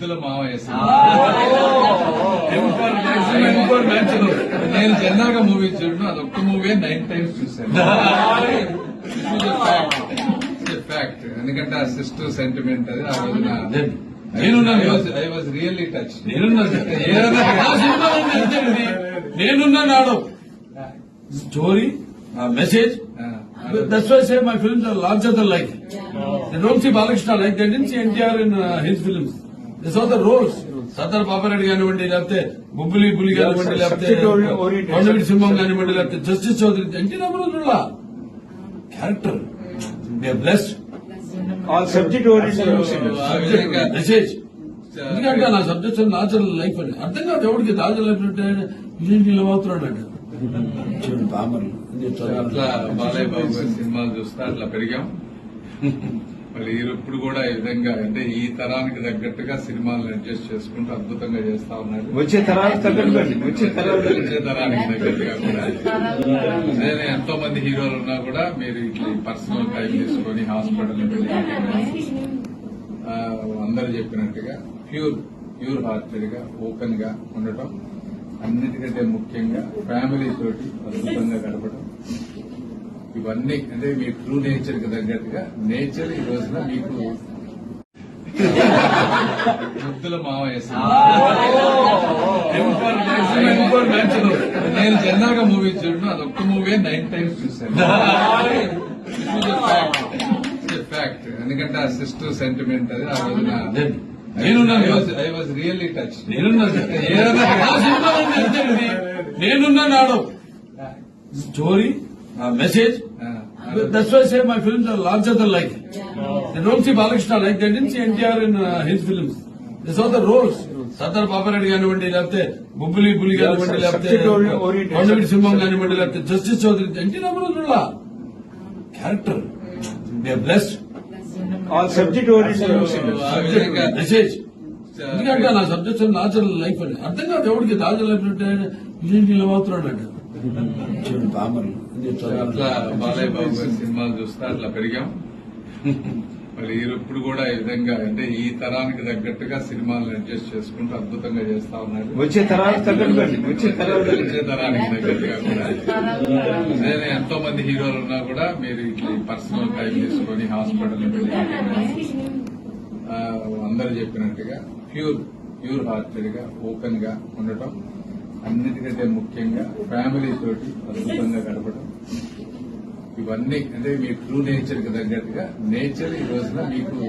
ముద్దుల మావయ్య. నేను గా మూవీ చూడను అది ఒక్క మూవీ నైన్ టైమ్స్ చూశాను. ఫ్యాక్ట్ ఎందుకంటే ఆ సిస్టర్ సెంటిమెంట్ అది ఆ రోజున. నేనున్నాను. ఐ వాజ్ రియల్లీ టచ్ నేనున్నా ఏదైనా నా సినిమాలో ఉంది? అంతే ఇది. నేనున్నా నాడు story message that's why say my films are larger than life they don't see Balakrishna like they don't see NTR in his films this are the roles Sardar Papareddy కానివ్వండి లేకపోతే బుబ్బులి బులి కానివ్వండి లేకపోతే. కొండవీటి సింహం కానివ్వండి లేకపోతే justice Chowdary NT Ramaraju character. విధంగా message ఎందుకంటే నా subject natural life అని అర్థం కాదు ఎవరికి నాచురల్ లైఫ్ అంటే చూడండి పామర్లు అట్లా బాలయ్య బాబు గారి సినిమాలు చూస్తా అట్లా పెరిగాం. మళ్ళీ ఇప్పుడు కూడా ఈ విధంగా అంటే ఈ తరానికి తగ్గట్టుగా సినిమాలను అడ్జస్ట్ చేసుకుంటూ అద్భుతంగా చేస్తా ఉన్నాడు. వచ్చే తరానికి తగ్గట్టుగా కూడా. అదే ఎంతో మంది హీరోలు ఉన్నా కూడా మీరు ఇట్లా పర్సనల్ టైం తీసుకొని హాస్పిటల్ అందరూ చెప్పినట్టుగా ప్యూర్ ప్యూర్ హార్టెడ్గా ఓపెన్గా ఉండటం అన్నిటికంటే ముఖ్యంగా ఫ్యామిలీ తోటి అద్భుతంగా గడపడం ఇవన్నీ అంటే మీ ట్రూ నేచర్కి తగ్గట్టుగా నేచర్ ఈ రోజున మీకు ముద్దుల మావయ్య. నేను జనరల్గా మూవీ చూడను అది ఒక్క మూవీ నైన్ టైమ్స్ చూశాను. ఫ్యాక్ట్ ఎందుకంటే ఆ సిస్టర్ సెంటిమెంట్ అది ఆ రోజున ఐ వాజ్ రియల్లీ టచ్ నేనున్నా ఏదైనా నా సినిమాలో ఉంది అంతే ఇది. నేనున్నా నాడు story message that's why say my films are larger than life they don't see Balakrishna like they don't see NTR in his films this are the roles Sardar Papareddy కానివ్వండి లేకపోతే బుబ్బులి బులి కానివ్వండి లేకపోతే Subject oriented. కొండవీటి సింహం కానివ్వండి లేకపోతే justice Chowdary NT Ramaraju character they blessed All subject oriented ఆ విధంగా message ఎందుకంటే నా సబ్జెక్ట్ నాచురల్ లైఫ్ అని అర్థం కాదు ఎవరికి నాచురల్ లైఫ్ అంటే ఇదేంటి ఇలా మాత్రం అంటే చూడండి పామర్లు అట్లా బాలయ్య బాబు గారి సినిమాలు చూస్తా అట్లా పెరిగాం. మళ్ళీ ఇప్పుడు కూడా ఈ విధంగా అంటే ఈ తరానికి తగ్గట్టుగా సినిమాలను అడ్జస్ట్ చేసుకుంటూ అద్భుతంగా చేస్తా ఉన్నాడు వచ్చే తగ్గట్టుగా వచ్చే తరానికి తగ్గట్టుగా కూడా. అదే ఎంతో మంది హీరోలు ఉన్నా కూడా మీరు ఇట్లా పర్సనల్ టైం తీసుకొని హాస్పిటల్ అందరూ చెప్పినట్టుగా ప్యూర్ ప్యూర్ హార్టెడ్గా ఓపెన్గా ఉండటం అన్నిటికంటే ముఖ్యంగా ఫ్యామిలీ తోటి అద్భుతంగా గడపడం. ఇవన్నీ అంటే మీ ట్రూ నేచర్కి తగ్గట్టుగా నేచర్ ఈ రోజున మీకు